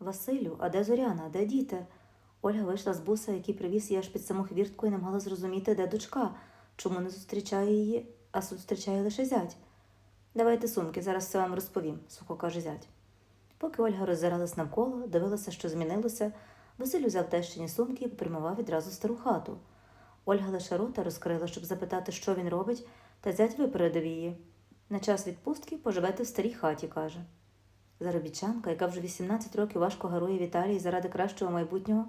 Василю, а де Зоряна, де діти? Ольга вийшла з буса, який привіз її аж під саму хвіртку, і не могла зрозуміти, де дочка, чому не зустрічає її, а зустрічає лише зять. Давайте сумки, зараз все вам розповім, сухо каже зять. Поки Ольга роззиралась навколо, дивилася, що змінилося, Василь узяв тещині сумки і попрямував відразу стару хату. Ольга лише рота розкрила, щоб запитати, що він робить, та зять випередив її. На час відпустки поживете в старій хаті, каже. Заробітчанка, яка вже 18 років важко гарує в Італії заради кращого майбутнього,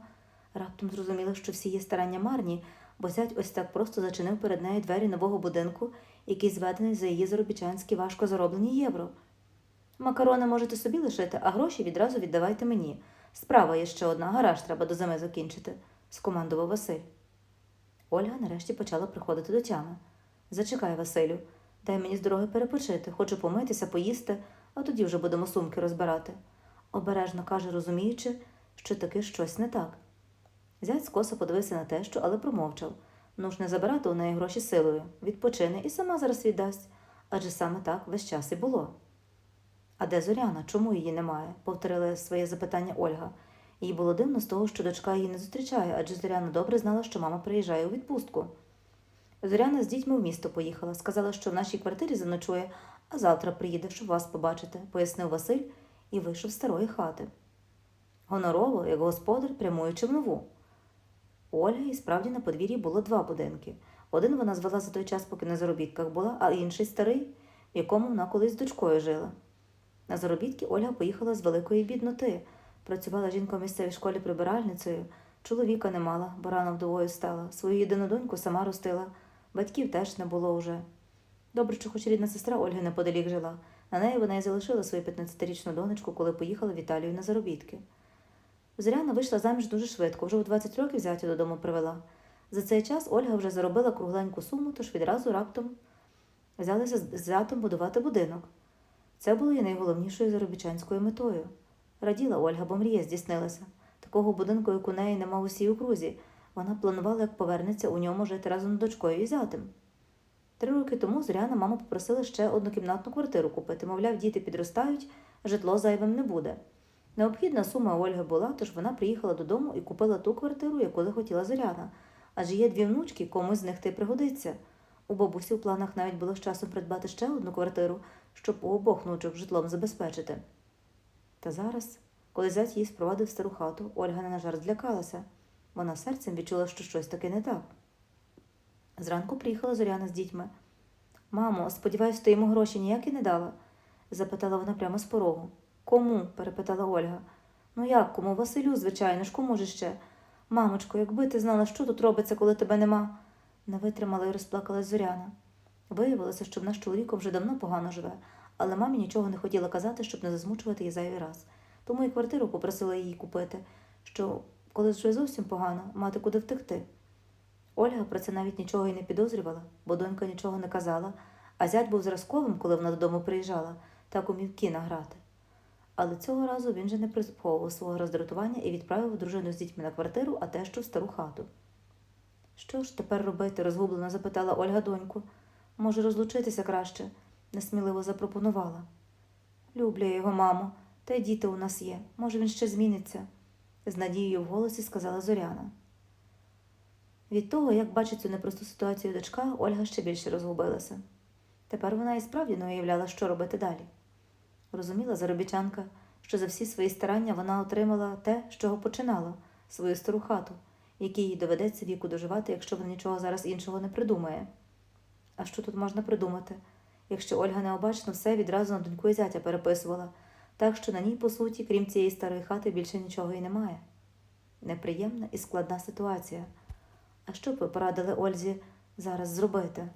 раптом зрозуміла, що всі її старання марні, бо зять ось так просто зачинив перед нею двері нового будинку, який зведений за її заробітчанські важко зароблені євро. Макарони можете собі лишити, а гроші відразу віддавайте мені. Справа є ще одна, гараж треба до зими закінчити, скомандував Василь. Ольга нарешті почала приходити до тями. Зачекай, Василю, дай мені з дороги перепочити, хочу помитися, поїсти, а тоді вже будемо сумки розбирати. Обережно каже, розуміючи, що таки щось не так. Зять скоса подивився на те, що, але промовчав. Ну ж не забирати у неї гроші силою, відпочине і сама зараз віддасть, адже саме так весь час і було. А де Зоряна? Чому її немає? повторила своє запитання Ольга. Їй було дивно з того, що дочка її не зустрічає, адже Зоряна добре знала, що мама приїжджає у відпустку. Зоряна з дітьми в місто поїхала, сказала, що в нашій квартирі заночує, а завтра приїде, щоб вас побачити, пояснив Василь і вийшов з старої хати. Гонорово, як господар, прямуючи в нову. У Ольги і справді на подвір'ї було два будинки. Один вона звела за той час, поки на заробітках була, а інший старий, в якому вона колись з дочкою жила. На заробітки Ольга поїхала з великої бідноти. Працювала жінка в місцевій школі прибиральницею, чоловіка не мала, бо рано вдовою стала, свою єдину доньку сама ростила, батьків теж не було вже. Добре, що хоч рідна сестра Ольги неподалік жила. На неї вона й залишила свою 15-річну донечку, коли поїхала в Італію на заробітки. Зоряна вийшла заміж дуже швидко, вже у 20 років зятя додому привела. За цей час Ольга вже заробила кругленьку суму, тож відразу раптом взялися з зятом будувати будинок. Це було її найголовнішою заробітчанською метою. Раділа Ольга, бо мрія здійснилася. Такого будинку, як у неї, нема в усій окрузі. Вона планувала, як повернеться у ньому жити разом з дочкою і зятем. Три роки тому Зоряна мама попросила ще однокімнатну квартиру купити. Мовляв, діти підростають, житло зайвим не буде. Необхідна сума Ольги була, тож вона приїхала додому і купила ту квартиру, яку захотіла Зоряна. Адже є дві внучки, комусь з них ти пригодиться. У бабусі в планах навіть було з часом придбати ще одну квартиру, щоб у обох внучок житлом забезпечити. Та зараз, коли зять її спровадив стару хату, Ольга не на жарт злякалася. Вона серцем відчула, що щось таке не так. Зранку приїхала Зоряна з дітьми. Мамо, сподіваюсь, ти йому гроші ніякі не дала? запитала вона прямо з порогу. Кому? перепитала Ольга. Ну як кому? Василю, звичайно ж, кому ж ще? Мамочко, якби ти знала, що тут робиться, коли тебе нема, не витримала і розплакалась Зоряна. Виявилося, що вона з чоловіком вже давно погано живе, але мамі нічого не хотіла казати, щоб не засмучувати її зайвий раз. Тому і квартиру попросила її купити, що, коли вже зовсім погано, мати куди втекти. Ольга про це навіть нічого й не підозрювала, бо донька нічого не казала, а зять був зразковим, коли вона додому приїжджала, так умів кіна грати. Але цього разу він же не приховував свого роздратування і відправив дружину з дітьми на квартиру, а тещу в стару хату. Що ж тепер робити? розгублено запитала Ольга доньку. Може, розлучитися краще, несміливо запропонувала. Люблю я його, мамо, та й діти у нас є. Може, він ще зміниться, з надією в голосі сказала Зоряна. Від того, як бачить цю непросту ситуацію дочка, Ольга ще більше розгубилася. Тепер вона і справді не уявляла, що робити далі. Розуміла заробітчанка, що за всі свої старання вона отримала те, з чого починала свою стару хату, якій їй доведеться віку доживати, якщо вона нічого зараз іншого не придумає. А що тут можна придумати, якщо Ольга необачно все відразу на доньку і зятя переписувала, так що на ній, по суті, крім цієї старої хати, більше нічого і немає. Неприємна і складна ситуація. А що б ви порадили Ользі зараз зробити?